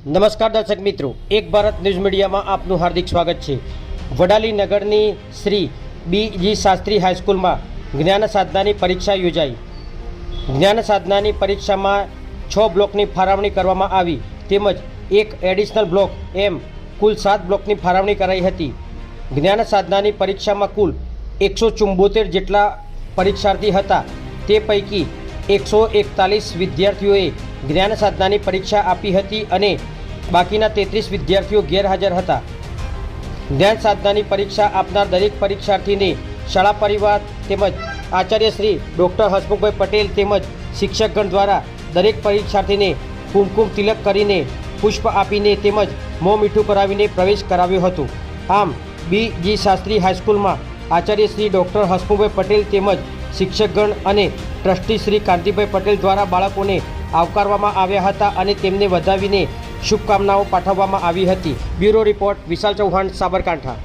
નમસ્કાર દર્શક મિત્રો, એક ભારત ન્યૂઝ મીડિયામાં આપનું હાર્દિક સ્વાગત છે. વડાલી નગરની શ્રી બી જી શાસ્ત્રી હાઈસ્કૂલમાં જ્ઞાન સાધનાની પરીક્ષા યોજાઈ. જ્ઞાન સાધનાની પરીક્ષામાં છ બ્લોકની ફાળવણી કરવામાં આવી, તેમજ એક એડિશનલ બ્લોક એમ કુલ સાત બ્લોકની ફાળવણી કરાઈ હતી. જ્ઞાન સાધનાની પરીક્ષામાં કુલ એકસો ચુંબોતેર જેટલા પરીક્ષાર્થી હતા. તે પૈકી એકસો એકતાલીસ વિદ્યાર્થીઓએ જ્ઞાન સાધનાની પરીક્ષા આપી હતી અને બાકીના તેત્રીસ વિદ્યાર્થીઓ ગેરહાજર હતા. જ્ઞાન સાધનાની પરીક્ષા આપનાર દરેક પરીક્ષાર્થીને શાળા પરિવાર તેમજ આચાર્ય શ્રી ડૉક્ટર હસમુખભાઈ પટેલ તેમજ શિક્ષકગણ દ્વારા દરેક પરીક્ષાર્થીને કુમકુમ તિલક કરીને પુષ્પ આપીને તેમજ મોં મીઠું કરાવીને પ્રવેશ કરાવ્યો હતો. આમ, બી. જી. શાસ્ત્રી હાઈસ્કૂલમાં આચાર્ય શ્રી ડૉક્ટર હસમુખભાઈ પટેલ તેમજ શિક્ષકગણ અને ટ્રસ્ટી શ્રી કાંતિભાઈ પટેલ દ્વારા બાળકોને આવકારવામાં આવ્યા હતા અને તેમને વધાવીને શુભકામનાઓ પાઠવવામાં આવી હતી. Bureau report Vishal Chauhan, Sabarkantha.